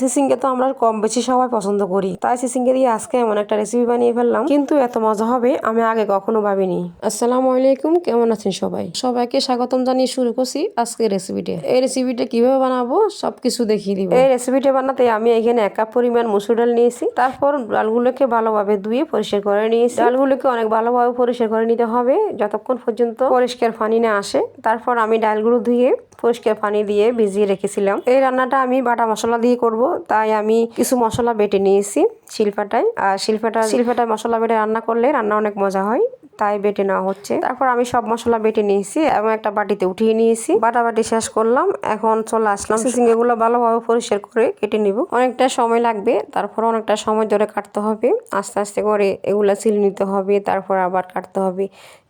সিসিঙ্গে তো আমরা কম বেশি সবাই পছন্দ করি। তাই সিসিংকে দিয়ে আজকে এমন একটা রেসিপি বানিয়ে ফেললাম। কিন্তু এত মজা হবে, আমি আগে কখনো ভাবিনি। আসসালামু আলাইকুম, কেমন আছেন সবাই? সবাইকে স্বাগতম জানিয়ে শুরু করছি আজকে রেসিপিটা এই রেসিপিটা কীভাবে বানাবো, সবকিছু দেখিয়ে দিব। এই রেসিপিটা বানাতে আমি এখানে এক কাপ পরিমাণ মুসুর ডাল নিয়েছি। তারপর ডালগুলোকে ভালোভাবে ধুয়ে পরিষ্কার করে নিয়েছি। ডালগুলোকে অনেক ভালোভাবে পরিষ্কার করে নিতে হবে, যতক্ষণ পর্যন্ত পরিষ্কার পানি না আসে। তারপর আমি ডালগুলো ধুয়ে পরিষ্কার পানি দিয়ে ভিজিয়ে রেখেছিলাম। এই রান্নাটা আমি বাটা মশলা দিয়ে করব। তাই আমি কিছু মশলা বেটে নিয়েছি শিলপাটায় আর শিলপাটা শিলপাটায় মশলা বেটে রান্না করলে রান্না অনেক মজা হয়। তাই বেটে নেওয়া হচ্ছে। তারপর আমি সব মশলা বেটে নিয়েছি এবং একটা বাটিতে উঠিয়ে নিয়েছি। বাটা বাটি শেষ করলাম। এখন চলে আসলাম এগুলো ভালোভাবে পরিষ্কার করে কেটে নিব। অনেকটা সময় লাগবে। তারপর অনেকটা সময় ধরে কাটতে হবে। আস্তে আস্তে করে এগুলো ছিলে নিতে হবে। তারপর আবার কাটতে হবে।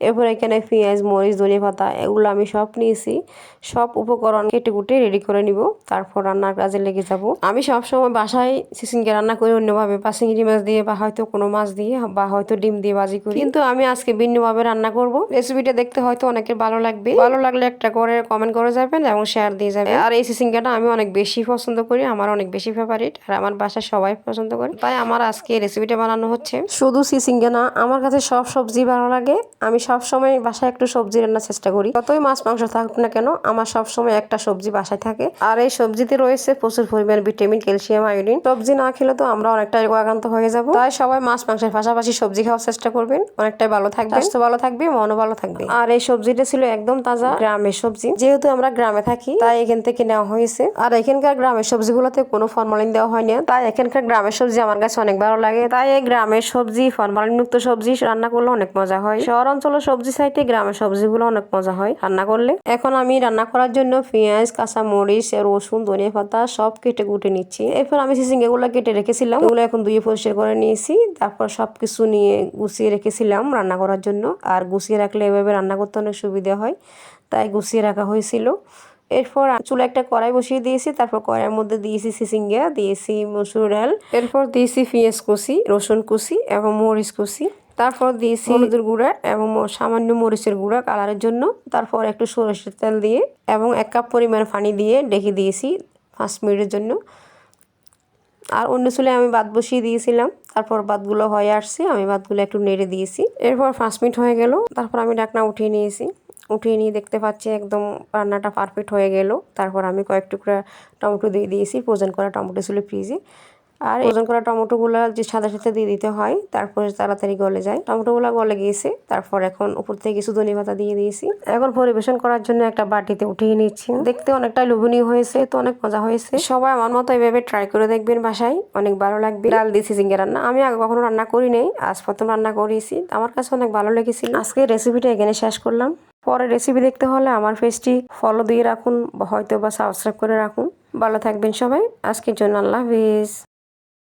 এরপর এখানে পেঁয়াজ, মরিচ, ধনে পাতা এগুলো আমি সব নিয়েছি। সব উপকরণ কেটে কুটে রেডি করে নিব। তারপর রান্নার কাজে লেগে যাব। আমি সবসময় বাসায় সিসিংকে রান্না করি অন্যভাবে বা চিংড়ি মাছ দিয়ে বা হয়তো কোনো মাছ দিয়ে বা হয়তো ডিম দিয়ে বাজি করি। কিন্তু আমি আজকে ভিন্নভাবে রান্না করব। রেসিপিটা দেখতে হয়তো অনেকের ভালো লাগবে। ভালো লাগলে একটা করে কমেন্ট করে যাবেন এবং শেয়ার দিয়ে যাবেন। আর এই সিসিংকাটা আমি অনেক বেশি পছন্দ করি, আমার অনেক বেশি ফেভারিট আর আমার বাসায় সবাই পছন্দ করে। তাই আমার আজকে রেসিপিটা বানানো হচ্ছে। শুধু সিসিঙ্গা না, আমার কাছে সব সবজি ভালো লাগে। আমি সব সময় বাসায় একটু সবজি রান্নার চেষ্টা করি। যতই মাছ মাংস থাকুক না কেন, আমার সব সময় একটা সবজি বাসায় থাকে। আর এই সবজিতে রয়েছে প্রচুর পরিমাণ ভিটামিন ক্যালসিয়াম আয়োডিন সবজি না খেলে তো আমরা অনেকটাই রোগাক্রান্ত হয়ে যাব। তাই সবাই মাছ মাংসের পাশাপাশি সবজি খাওয়ার চেষ্টা করবেন। অনেকটাই ভালো থাকবে। স্বাস্থ্য ভালো থাকবে মনও ভালো থাকবে। আর এই সবজিটা ছিল একদম তাজা গ্রামের সবজি। যেহেতু আমরা গ্রামে থাকি তাই এখান থেকে নেওয়া হয়েছে। আর এখানকার গ্রামের সবজিগুলোতে কোনো ফরমালিন দেওয়া হয় না তাই এখানকার গ্রামের সবজি আমার কাছে অনেক ভালো লাগে। তাই এই গ্রামের সবজি ফরমালিন মুক্ত সবজি রান্না করলে অনেক মজা হয়। শহর অঞ্চলের সবজি চাইতে গ্রামের সবজিগুলো অনেক মজা হয় রান্না করলে। এখন আমি রান্না করার জন্য পেঁয়াজ কাঁচা মরিচ রসুন ধনিয়া পাতা সব কেটে কুটে নিচ্ছি। এরপর আমি সিসিং এগুলো কেটে রেখেছিলাম। এগুলো এখন ধুয়ে পরিষ্কার করে নিয়েছি। তারপর সবকিছু নিয়ে গুছিয়ে রেখেছিলাম রান্না করার জন্য। আর গুছিয়ে রাখলে এভাবে রান্না করতে অনেক সুবিধা হয়। তাই গুছিয়ে রাখা হয়েছিল। এরপর চুলে একটা কড়াই বসিয়ে দিয়েছি। তারপর কড়াইয়ের মধ্যে দিয়েছি সিসিঙ্গা, দিয়েছি মসুর ডাল। এরপর দিয়েছি পেঁয়াজ কুচি, রসুন কুচি এবং মরিচ কুচি। তারপর দিয়েছি হলুদের গুঁড়া এবং সামান্য মরিচের গুঁড়া কালারের জন্য। তারপর একটু সরষের তেল দিয়ে এবং এক কাপ পরিমাণ পানি দিয়ে ডেকে দিয়েছি পাঁচ মিনিটের জন্য। আর অন্য চুলে আমি ভাত বসিয়ে দিয়েছিলাম। তারপর ভাতগুলো হয়ে আসছে, আমি ভাতগুলো একটু নেড়ে দিয়েছি। এরপর পাঁচ মিনিট হয়ে গেল, তারপর আমি ডাকনা উঠিয়ে নিয়েছি। উঠিয়ে নিয়ে দেখতে পাচ্ছি একদম রান্নাটা পারফেক্ট হয়ে গেল। তারপর আমি কয়েক টুকরা টমেটো দিয়ে দিয়েছি ফ্রোজেন করা টমেটো ছিল ফ্রিজে আর ওজন করা টমেটোগুলো যে সাদা সাথে দিয়ে দিতে হয় তারপরে তাড়াতাড়ি গলে যায়। টমেটোগুলো গলে গিয়েছে তারপর এখন উপর থেকে কিছু ধনে পাতা দিয়ে দিয়েছি। এখন পরিবেশন করার জন্য একটা বাটিতে উঠিয়ে নিচ্ছি। দেখতে অনেকটা লোভনীয় হয়েছে তো অনেক মজা হয়েছে। সবাই আমার মতো এভাবে ট্রাই করে দেখবেন বাসায় অনেক ভালো লাগবে। ডাল দিয়েছি জিঙ্গে রান্না। আমি আগে কখনো রান্না করি নাই আজ প্রথম রান্না করেছি। আমার কাছে অনেক ভালো লেগেছিল। আজকে রেসিপিটা এখানে শেষ করলাম। পরে রেসিপি দেখতে হলে আমার পেজটি ফলো দিয়ে রাখুন বা হয়তো বা সাবস্ক্রাইব করে রাখুন। ভালো থাকবেন সবাই। আজকের জন্য আল্লাহ হাফিজ।